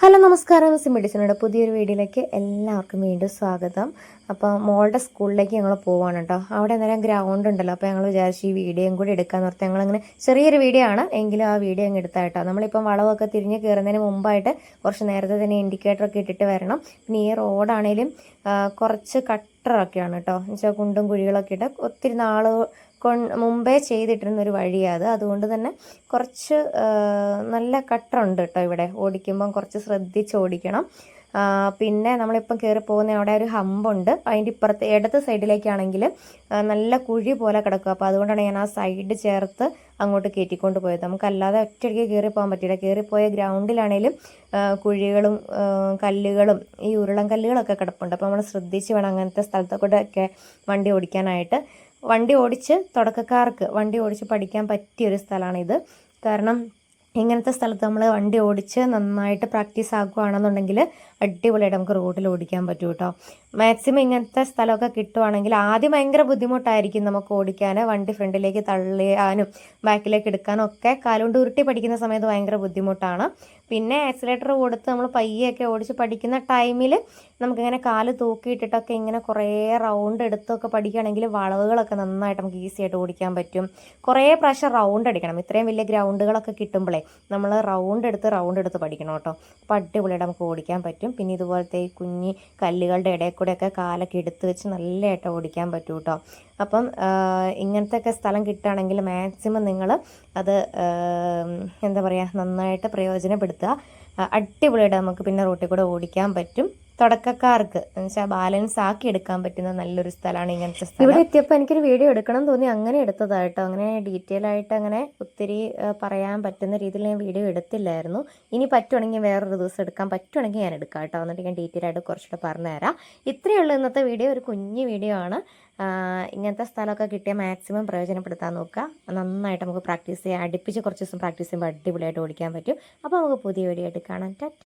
Hello നമസ്കാരം. സിമ്പിഡിസിനോട് പുതിയൊരു വീഡിയോയിലേക്ക് എല്ലാവർക്കും വീണ്ടും സ്വാഗതം. അപ്പോൾ മോളുടെ സ്കൂളിലേക്ക് ഞങ്ങൾ പോവാണ് കേട്ടോ. അവിടെ അന്നേരം ഗ്രൗണ്ട് ഉണ്ടല്ലോ. അപ്പോൾ ഞങ്ങൾ വിചാരിച്ചു ഈ വീഡിയോയും കൂടി എടുക്കാന്ന് ഓർത്ത് ഞങ്ങളിങ്ങനെ ചെറിയൊരു വീഡിയോ ആണ്. എങ്കിലും ആ വീഡിയോ അങ്ങ് എടുത്താൽ കേട്ടോ. നമ്മളിപ്പം വളവൊക്കെ തിരിഞ്ഞ് കയറുന്നതിന് മുമ്പായിട്ട് കുറച്ച് നേരത്തെ തന്നെ ഇൻഡിക്കേറ്ററൊക്കെ ഇട്ടിട്ട് വരണം. പിന്നെ ഈ റോഡാണേലും കുറച്ച് കുറച്ച് കട്ടറൊക്കെയാണ് കേട്ടോ. എന്നുവെച്ചാൽ കുണ്ടും കുഴികളൊക്കെ ഇട്ട് ഒത്തിരി നാൾ മുമ്പേ ചെയ്തിട്ടിരുന്ന ഒരു വഴിയാണ് അത്. അതുകൊണ്ട് തന്നെ കുറച്ച് നല്ല കട്ടറുണ്ട് കേട്ടോ ഇവിടെ. ഓടിക്കുമ്പം കുറച്ച് ശ്രദ്ധിച്ച് ഓടിക്കണം പിന്നെ നമ്മളിപ്പം കയറി പോകുന്ന അവിടെ ഒരു ഹമ്പുണ്ട്. അതിന്റെ ഇപ്പുറത്ത് ഇടത്ത് സൈഡിലേക്കാണെങ്കിൽ നല്ല കുഴി പോലെ കിടക്കുക അപ്പോൾ അതുകൊണ്ടാണ് ഞാൻ ആ സൈഡ് ചേർത്ത് അങ്ങോട്ട് കയറ്റിക്കൊണ്ട് പോയത്. നമുക്കല്ലാതെ ഒറ്റയ്ക്ക് കയറി പോകാൻ പറ്റില്ല. കയറിപ്പോയ ഗ്രൗണ്ടിലാണേലും കുഴികളും കല്ലുകളും ഈ ഉരുളൻ കല്ലുകളൊക്കെ കിടപ്പുണ്ട്. അപ്പോൾ നമ്മൾ ശ്രദ്ധിച്ച് വേണം അങ്ങനത്തെ സ്ഥലത്തൊക്കെ വണ്ടി ഓടിക്കാനായിട്ട്. വണ്ടി ഓടിച്ച് തുടക്കക്കാർക്ക് വണ്ടി ഓടിച്ച് പഠിക്കാൻ പറ്റിയൊരു സ്ഥലമാണിത്. കാരണം ഇങ്ങനത്തെ സ്ഥലത്ത് നമ്മൾ വണ്ടി ഓടിച്ച് നന്നായിട്ട് പ്രാക്ടീസ് ആക്കുകയാണെന്നുണ്ടെങ്കിൽ അടിപൊളിയായിട്ട് നമുക്ക് റോഡിൽ ഓടിക്കാൻ പറ്റും കേട്ടോ മാക്സിമം ഇങ്ങനത്തെ സ്ഥലമൊക്കെ കിട്ടുവാണെങ്കിൽ ആദ്യം ഭയങ്കര ബുദ്ധിമുട്ടായിരിക്കും നമുക്ക് ഓടിക്കാൻ വണ്ടി ഫ്രണ്ടിലേക്ക് തള്ളിയാനും ബാക്കിലേക്ക് എടുക്കാനും ഒക്കെ കാലുകൊണ്ട് ഉരുട്ടി പഠിക്കുന്ന സമയത്ത് ഭയങ്കര ബുദ്ധിമുട്ടാണ്. പിന്നെ ആക്സിലേറ്റർ കൊടുത്ത് നമ്മൾ പയ്യൊക്കെ ഓടിച്ച് പഠിക്കുന്ന ടൈമിൽ നമുക്കിങ്ങനെ കാൽ തൂക്കിയിട്ടിട്ടൊക്കെ ഇങ്ങനെ കുറേ റൗണ്ട് എടുത്തൊക്കെ പഠിക്കുകയാണെങ്കിൽ വളവുകളൊക്കെ നന്നായിട്ട് നമുക്ക് ഈസി ആയിട്ട് ഓടിക്കാൻ പറ്റും. കുറേ പ്രാവശ്യം റൗണ്ട് അടിക്കണം. ഇത്രയും വലിയ ഗ്രൗണ്ടുകളൊക്കെ കിട്ടുമ്പോഴേ നമ്മൾ റൗണ്ട് എടുത്ത് റൗണ്ട് എടുത്ത് പഠിക്കണം കേട്ടോ. അപ്പോൾ അടിപൊളിയായിട്ട് നമുക്ക് ഓടിക്കാൻ പറ്റും. പിന്നെ ഇതുപോലത്തെ ഈ കുഞ്ഞി കല്ലുകളുടെ ഇടയിൽ കൂടെയൊക്കെ കാലൊക്കെ എടുത്ത് വെച്ച് നല്ലതായിട്ട് ഓടിക്കാൻ പറ്റും കേട്ടോ. അപ്പം ഇങ്ങനത്തെ ഇങ്ങനത്തെയൊക്കെ സ്ഥലം കിട്ടുകയാണെങ്കിൽ മാക്സിമം നിങ്ങൾ അത് എന്താ പറയുക നന്നായിട്ട് പ്രയോജനപ്പെടുത്തുക. അടിപൊളിയായിട്ട് നമുക്ക് പിന്നെ റോട്ടിൽ കൂടെ ഓടിക്കാൻ പറ്റും. തുടക്കക്കാർക്ക് എന്നുവെച്ചാൽ ബാലൻസ് ആക്കി എടുക്കാൻ പറ്റുന്ന നല്ലൊരു സ്ഥലമാണ് ഇങ്ങനത്തെ സ്ഥലം. ഇവിടെ എത്തിയപ്പോൾ എനിക്കൊരു വീഡിയോ എടുക്കണം തോന്നി. അങ്ങനെ എടുത്തതായിട്ടോ അങ്ങനെ ഡീറ്റെയിൽ ആയിട്ട് അങ്ങനെ ഒത്തിരി പറയാൻ പറ്റുന്ന രീതിയിൽ ഞാൻ വീഡിയോ എടുത്തില്ലായിരുന്നു. ഇനി പറ്റുവാണെങ്കിൽ വേറൊരു ദിവസം എടുക്കാൻ പറ്റുവാണെങ്കിൽ ഞാൻ എടുക്കാം കേട്ടോ. എന്നിട്ട് ഞാൻ ഡീറ്റെയിൽ ആയിട്ട് കുറച്ചുകൂടെ പറഞ്ഞുതരാം. ഇത്രയേ ഉള്ളൂ ഇന്നത്തെ വീഡിയോ ഒരു കുഞ്ഞു വീഡിയോ ആണ്. ഇങ്ങനത്തെ സ്ഥലമൊക്കെ കിട്ടിയാൽ മാക്സിമം പ്രയോജനപ്പെടുത്താൻ നോക്കുക. നന്നായിട്ട് നമുക്ക് പ്രാക്ടീസ് ചെയ്യാം. അടുപ്പിച്ച് കുറച്ച് ദിവസം പ്രാക്ടീസ് ചെയ്യുമ്പോൾ അടിപൊളിയായിട്ട് ഓടിക്കാൻ പറ്റും. അപ്പോൾ നമുക്ക് പുതിയ വീഡിയോ ആയിട്ട് കാണാം. ടാറ്റ.